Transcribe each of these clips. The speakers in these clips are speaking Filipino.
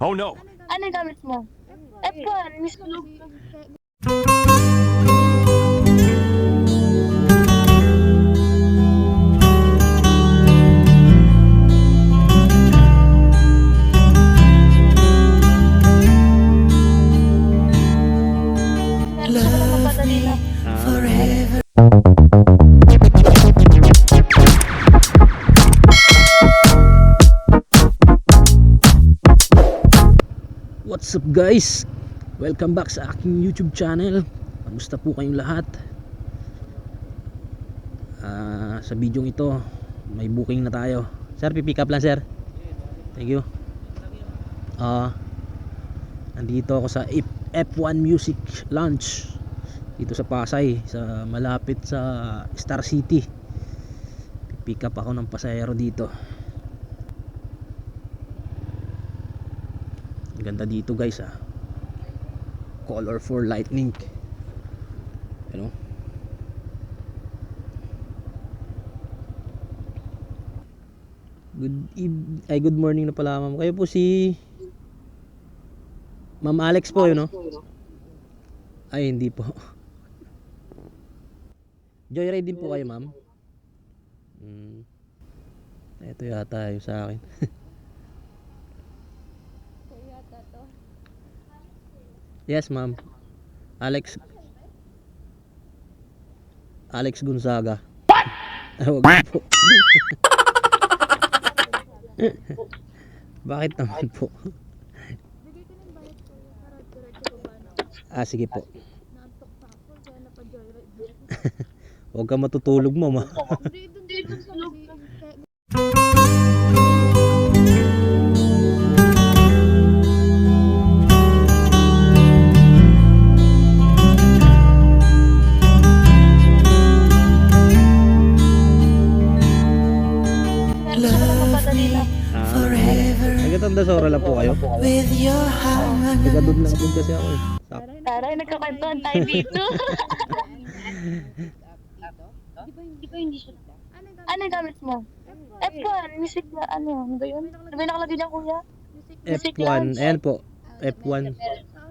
Oh no! Ano gamit mo? F1, mismo. What's up guys? Welcome back sa aking YouTube channel. Kamusta po kayong lahat? Ah, sa video ito, may booking na tayo. Sir, pipick up lang sir. Thank you. Ah, nandito ako sa F- F1 Music Lounge dito sa Pasay, sa malapit sa Star City. Pick up ako ng pasahero dito. Ganda dito guys ah. Color for lightning. Ano? Good eve ay good morning na pala ma'am. Kayo po si Ma'am Alex po yun no? Ay hindi po. Joyride din po kayo ma'am? Hmm. Ito yata yung sa akin. Yes, ma'am. Alex Alex Gonzaga. What? Wag po. Bakit naman po? ah, sige po. Huwag ka matutulog mo, me forever Nagatanda sa oras lang po kayo. with your heart. Taga doon lang din kasi ako eh. Taray, nagkakwentuhan tayo dito. Di ba hindi siya? Ano yung gamit mo? F1, music na ano, ano ba yun? Ano ba yung nakalagay niya kuya? Music F1, lounge. ayan po. F1.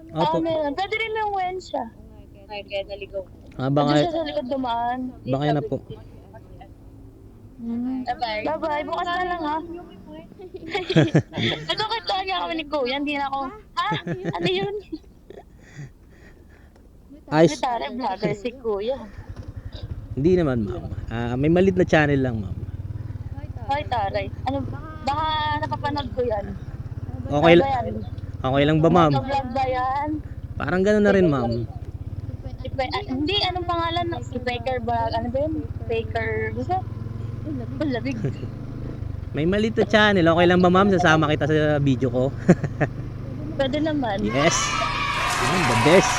Ah, Opo. meron. Pwede rin yung wen siya. Ay, kaya naligaw. Ah, Baka... baka, siya sa likod dumaan. baka na po. Hmm. Bye-bye. Bye-bye. Bukas na lang ha. Nagkakwentuhan niya kami ni Kuya. Hindi na ako, ha? Ano yun? Ayos. Gitara vlogger si Kuya. Hindi naman, ma'am. Ah, may malit na channel lang, ma'am. Hoy, taray. Ano, baka napapanood ko yan. Okay, Ano ba yan? okay lang ba, ma'am? Vlog ba yan? Parang gano'n na rin, ma'am. Si ah, hindi, anong pangalan? Si Baker ba? Ano ba yun? Baker, gusto? Ang labig. May malit na channel. Okay lang ba, ma'am? Sasama kita sa video ko. Pwede naman. yes. Ma'am, the best.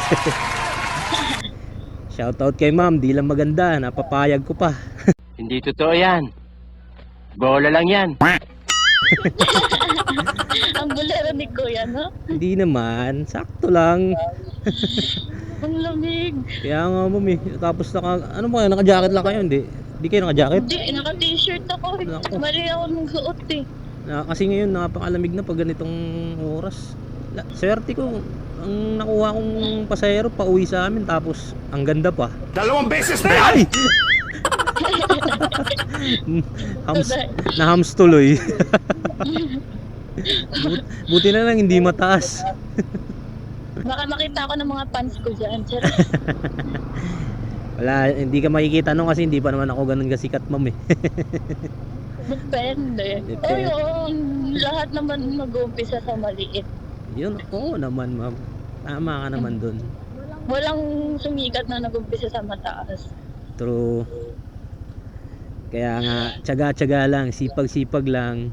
Shoutout kay ma'am. Di lang maganda. Napapayag ko pa. Hindi totoo yan. Bola lang yan. Ang bulero ni Kuya, no? Hindi naman. Sakto lang. Ang lamig. Kaya nga, ma'am eh. Tapos naka... Ano ba kayo? Naka-jacket lang kayo? Hindi. Hindi kayo naka-jacket? Hindi, naka-t-shirt ako. Nako. Mali ako nung suot eh. Na, kasi ngayon napakalamig na pag ganitong oras. La, swerte ko, ang nakuha kong pasahero pa uwi sa amin tapos ang ganda pa. Dalawang beses na yan! hams, na hams tuloy. But- Buti na lang hindi mataas. Baka makita ako ng mga fans ko dyan. Wala, hindi ka makikita nung kasi hindi pa naman ako ganun kasikat ma'am eh. Depende. Depende. Ayun, lahat naman mag-uumpisa sa maliit. Yun, oo naman ma'am. Tama ka naman dun. Walang sumikat na nag-umpisa sa mataas. True. Kaya nga, tsaga-tsaga lang, sipag-sipag lang.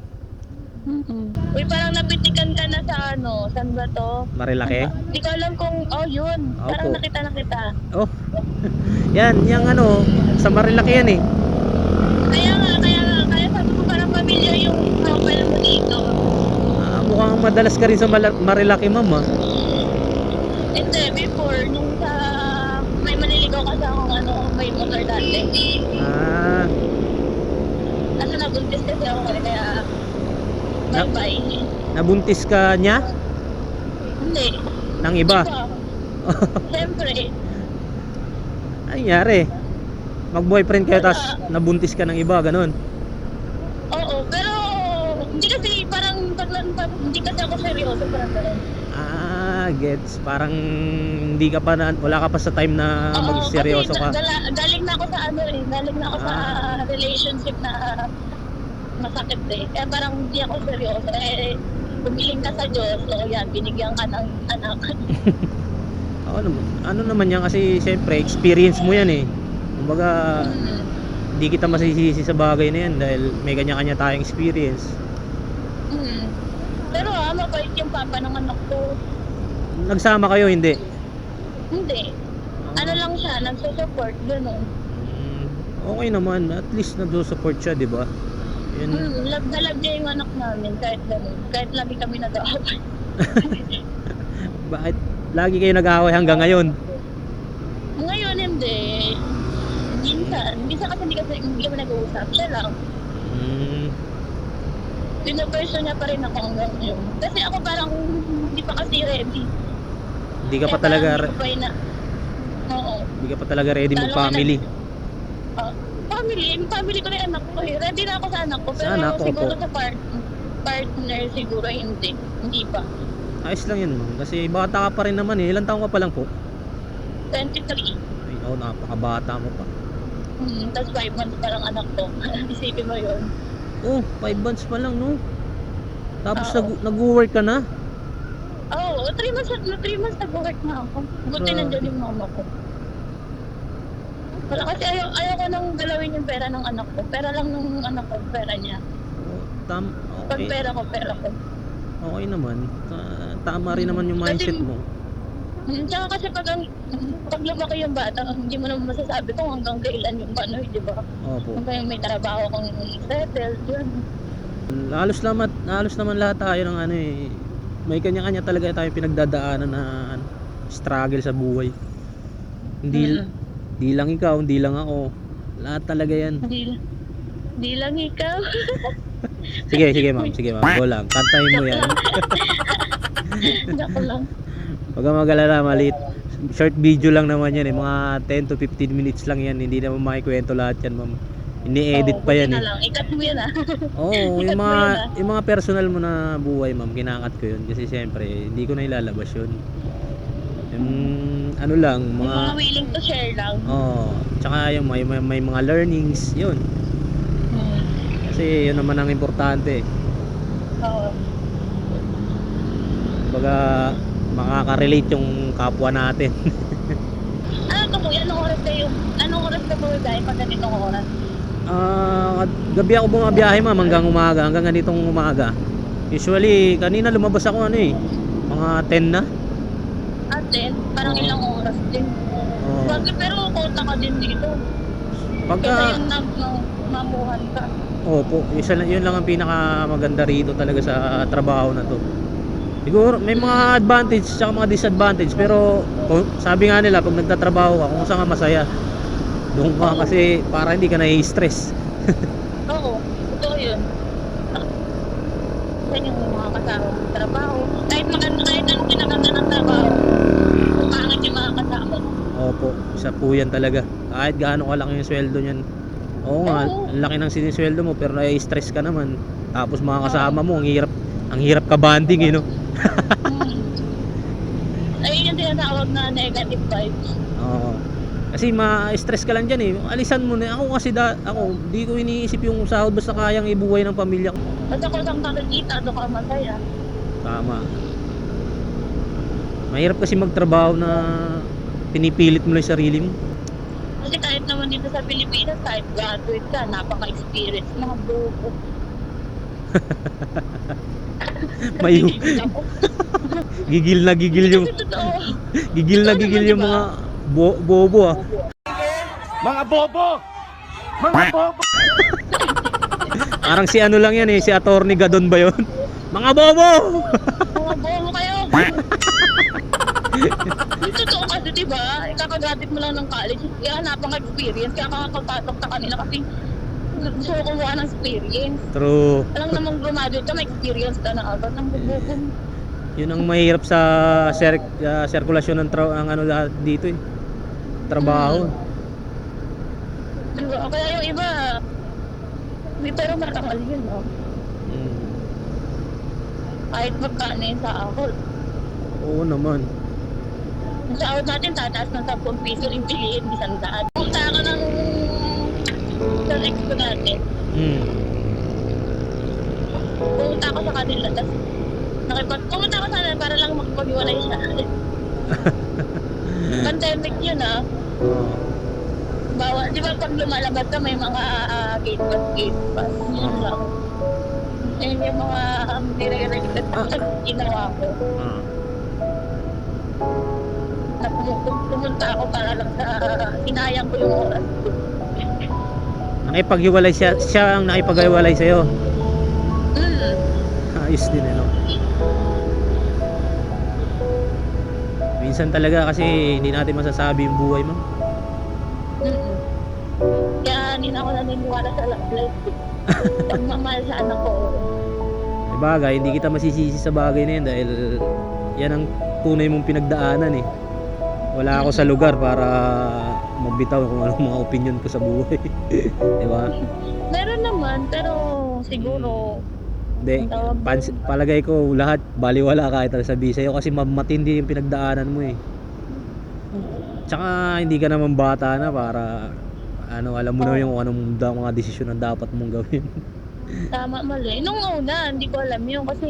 Mm Uy, parang napitikan ka na sa ano, saan ba to? Marilaki. Hindi ko alam kung, oh yun, parang Opo. nakita na kita. Oh. yan, yung ano, sa Marilaki yan eh. Kaya nga, kaya nga, kaya sabi ko parang pamilya yung profile mo dito. Ah, mukhang madalas ka rin sa Mala- Marilaki, ma'am ah. Hindi, before, nung sa, may maniligaw ka sa akong ano, may motor dati. Ah, Kasi nabuntis kasi ako kaya Bye-bye. Nabuntis ka niya? Hindi. Ng iba? Siyempre. Ay, nangyari. Mag-boyfriend kayo, tapos nabuntis ka ng iba, ganun. Oo, pero hindi kasi parang pag, pag hindi kasi ako seryoso parang ganun. Ah, gets. Parang hindi ka pa na, wala ka pa sa time na Oo, mag-seryoso kasi ka. gala- galing na ako sa ano eh, galing na ako sa Ah. relationship na masakit eh. Kaya parang hindi ako seryoso. Eh, pumiling ka sa Diyos, so yan, binigyan ka ng anak. Oo naman. Ano naman yan kasi siyempre experience mo yan eh. Kumbaga, Mm. hindi kita masisisi sa bagay na yan dahil may kanya-kanya tayong experience. Mm. Pero ah, mabait yung papa ng anak ko. Nagsama kayo, hindi? Hindi. Ano lang siya, nagsusupport, gano'n. Mm, okay naman. At least nagsusupport siya, di ba? Yun. Mm, love na love niya yung anak namin, kahit gano'n. Kahit lagi kami nag-aaway. Bakit lagi kayo nag-aaway hanggang ngayon? Ngayon, hindi. Minsan. Minsan kasi hindi kasi hindi kami nag-uusap. Siya lang. Mm, Pinaperso niya pa rin ako hanggang ngayon. Kasi ako parang hindi pa kasi ready. hindi ka pa Kaya talaga parang hindi pa ina- Oo. hindi ka pa talaga ready Lalo mag-family. Ah, family, yung family ko na yung anak ko eh. Ready na ako sa anak ko. Sa Pero anak ko siguro po. sa part, partner siguro hindi. Hindi pa. Ayos lang yun, ma'am. Kasi bata ka pa rin naman eh. Ilan taong ka pa lang po? 23. Ay, oh, napakabata mo pa. Hmm, Tapos 5 months pa lang anak ko. Isipin mo yun. Oh, 5 months pa lang, no? Tapos Oo. nag nag-work ka na? Oo, oh, 3 months, 3 months nag-work na ako. Buti Grabe. nandiyan yung mama ko. Wala kasi ayaw, ayaw ko nang galawin yung pera ng anak ko. Pera lang ng anak ko, pera niya. Tam Pag okay. pera ko, pera ko. Okay naman. Ta- tama rin naman yung Kasi- mindset mo. Hmm, Tsaka kasi pag, ang, pag lumaki yung bata, hindi mo naman masasabi kung hanggang kailan yung ano, di ba? Opo. Hanggang may trabaho kang settled, yun. Halos naman, halos naman lahat tayo ng ano eh. May kanya-kanya talaga tayong pinagdadaanan na ano, struggle sa buhay. Hindi Mm. Hindi lang ikaw, hindi lang ako. Lahat talaga 'yan. Hindi, hindi lang ikaw. Sige, sige ma'am, sige ma'am. Go lang. Kantahin mo 'yan. Joke lang. Huwag kang mag-alala, malit. Short video lang naman yan eh. Mga 10 to 15 minutes lang yan. Hindi naman makikwento lahat yan, ma'am. Ini-edit Oo, pa yan eh. lang. Ikat mo yan ah. Oo, Ikat yung mga, ah. yung mga personal mo na buhay, ma'am, kinakat ko yun. Kasi siyempre, hindi ko na ilalabas yun. Yung, ano lang, Yung mga, mga willing to share lang. oo. tsaka yung may, may, may mga learnings, yun. Hmm. Kasi yun naman ang importante. Oo. Baga, makaka-relate yung kapwa natin. Ano to kuya? Anong oras kayo? Anong oras ka bumibiyahe pag ganitong oras? Ah, gabi ako bumabiyahe ma'am hanggang umaga, hanggang ganitong umaga. Usually, kanina lumabas ako ano eh, mga 10 na. Ate, parang Oo. ilang oras din. Oo. Bakit pero kota ka din dito. Pagka, Kaya yung nag mamuhan ka. opo, isa lang, yun lang ang pinaka maganda rito talaga sa trabaho na to. Siguro, may mga advantage at mga disadvantage, pero kung, sabi nga nila, pag nagtatrabaho ka, kung saan ka masaya, doon ka kasi para hindi ka nai-stress. Oo, totoo yun. Yan yung mga kasama ng trabaho. Kahit maganda, kahit anong kinaganda ng trabaho, pangit yung mga kasama. Opo, isa po yan talaga. Kahit gaano kalaki yung sweldo niyan. Oo nga, ang laki ng sinisweldo mo pero nai-stress ka naman. Tapos mga kasama mo, ang hirap, ang hirap ka banding eh, no? Hmm. Ayun yung tinatawag na negative vibes. Oo. Kasi ma-stress ka lang dyan eh. Alisan mo na. Ako kasi da, ako, di ko iniisip yung sahod basta kayang ibuhay ng pamilya ko. Basta kung saan kakikita, doon ka masaya. Tama. Mahirap kasi magtrabaho na pinipilit mo lang yung sarili mo. Kasi kahit naman dito sa Pilipinas, kahit graduate ka, napaka-experience mga buko. May gigil na gigil yung gigil na gigil yung mga bo- bobo ah. Mga bobo! Mga bobo! Parang si ano lang yan eh, si Attorney Gadon ba yun? Mga bobo! Mga bobo kayo. Yung totoo kasi, di ba? Kakagraduate mo lang ng college, kaya napang experience, kaya kakapasok sa kanila kasi gusto ko kumuha ng experience. True. Alam namang graduate ka, may experience ka na agad ng bubukong. Yun ang mahirap sa sir uh, sirkulasyon ng tra- ang ano lahat dito eh. Trabaho. Diba? Kaya yung iba, may pero matangal yun, no? Mm. Kahit magkano yung sahod. Oo naman. Sahod natin, tataas ng 10 piso, yung piliin, isang daan. Punta ka ng sa ex ko dati. Mm. Pumunta ako sa kanila, tapos nakipag, pumunta ako sa kanila para lang makapag-iwalay siya. Pandemic yun ah. Oo. Bawal, di ba pag lumalabas ka may mga ah, gate pass, gate pass. Yun lang. Yun yung mga um, nire-related Ah. sa ginawa ko. Ah. Na pum- pum- pumunta ako para lang sa sinayang ko yung oras. Nakipaghiwalay siya, siya ang nakipaghiwalay sa'yo. Mm. Ayos din ano. Minsan talaga kasi hindi natin masasabi yung buhay mo. Mm. Kaya hindi na ako naniniwala sa life. Pagmamahal sa anak ko. Bagay, hindi kita masisisi sa bagay na yun dahil yan ang tunay mong pinagdaanan eh. Wala ako sa lugar para magbitaw kung anong mga opinion ko sa buhay. Di ba? Meron naman, pero siguro, Hindi, pans- palagay ko lahat baliwala kahit ano sabi sa'yo kasi ma- matindi yung pinagdaanan mo eh. Tsaka hindi ka naman bata na para ano alam mo na yung anong mga desisyon na dapat mong gawin. tama mali. Nung una, hindi ko alam yun kasi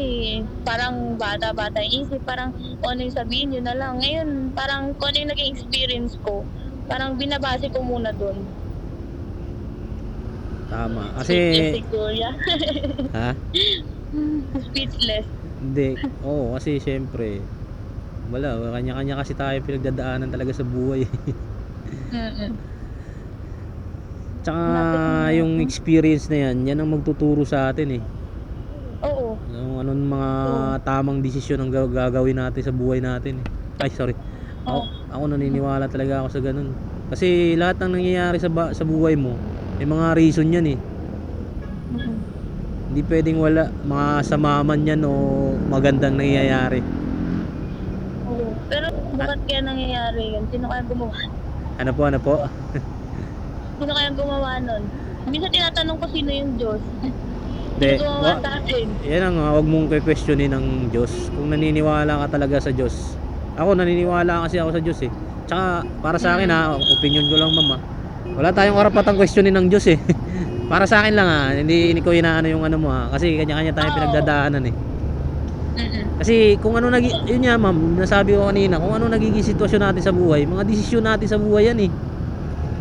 parang bata-bata yung isip, parang kung ano yung sabihin yun na lang. Ngayon, parang kung ano yung naging experience ko, parang binabase ko muna dun. Tama. Speechless Kasi si Kuya. ha? Speechless. Hindi. Oo, kasi syempre wala, kanya-kanya kasi tayo pinagdadaanan talaga sa buhay. Mm-mm. Tsaka yung experience na yan, yan ang magtuturo sa atin eh. Oo. Yung anong mga tamang desisyon ang gaw- gagawin natin sa buhay natin eh. Ay, sorry. Ako, ako naniniwala talaga ako sa ganun. Kasi lahat ng nangyayari sa, ba- sa buhay mo, may mga reason yan eh. Mm-mm. Hindi pwedeng wala, mga sama man yan o magandang nangyayari. Oo. Pero bakit kaya nangyayari yun? Sino kaya gumawa? Ano po, ano po? Sino kaya gumawa nun? Minsan tinatanong ko sino yung Diyos. Hindi, gumawa wa- sa akin? yan ang uh, huwag mong questionin ng Diyos. Kung naniniwala ka talaga sa Diyos. Ako naniniwala kasi ako sa Diyos eh. Tsaka para sa akin ha, opinion ko lang mama. Wala tayong karapatang questionin ng Diyos eh. para sa akin lang ha, hindi, hindi ko inaano yung ano mo ha. Kasi kanya-kanya tayo Oo. pinagdadaanan eh. Mm-mm. Kasi kung ano nagi yun nga ma'am, nasabi ko kanina, kung ano nagiging sitwasyon natin sa buhay, mga desisyon natin sa buhay yan eh.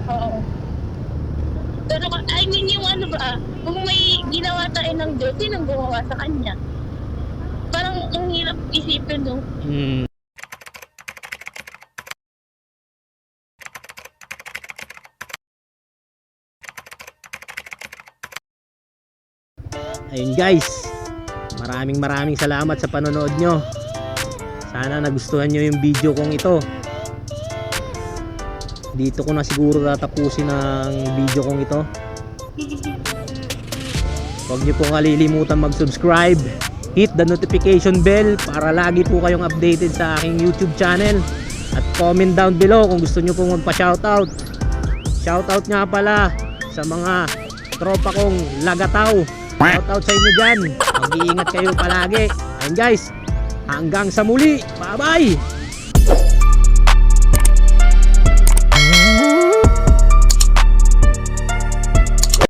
Oo. Pero ka- I mean yung ano ba, kung may Diyos, sinong gumawa sa Kanya? Parang ang hirap isipin no. Hmm. Ayun guys, maraming maraming salamat sa panonood nyo. Sana nagustuhan nyo yung video kong ito. Dito ko na siguro tatapusin ang video kong ito. Huwag nyo pong kalilimutan mag-subscribe. Hit the notification bell para lagi po kayong updated sa aking YouTube channel. At comment down below kung gusto nyo pong magpa-shoutout. Shoutout nga pala sa mga tropa kong lagataw. Shoutout sa inyo dyan. Mag-iingat kayo palagi. Ayun guys, hanggang sa muli. Bye-bye!